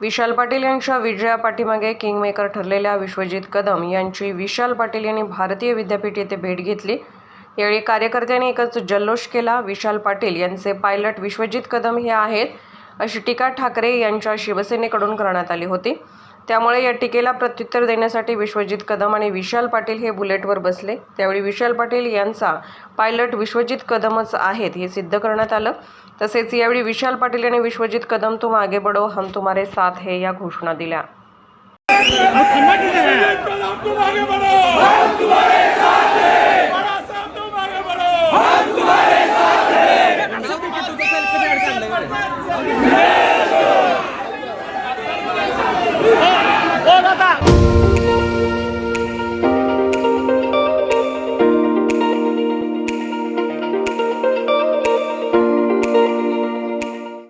विशाल पाटील यांच्या विजया पाठीमागे किंगमेकर ठरलेल्या विश्वजित कदम यांची विशाल पाटील यांनी भारतीय विद्यापीठ येथे भेट घेतली. यावेळी कार्यकर्त्यांनी एकच जल्लोष केला. विशाल पाटील यांचे पायलट विश्वजित कदम हे आहेत अशी टीका ठाकरे यांच्या शिवसेनेकडून करण्यात आली होती. त्यामुळे या टीकेला प्रत्युत्तर देण्यासाठी विश्वजित कदम आणि विशाल पाटील हे बुलेटवर बसले. त्यावेळी विशाल पाटील यांचा पायलट विश्वजित कदमच आहेत हे सिद्ध करण्यात आलं. तसेच यावेळी विशाल पाटील आणि विश्वजित कदम तुम आगे बडो हम तुम्हारे साथ हे या घोषणा दिल्या. Yeah!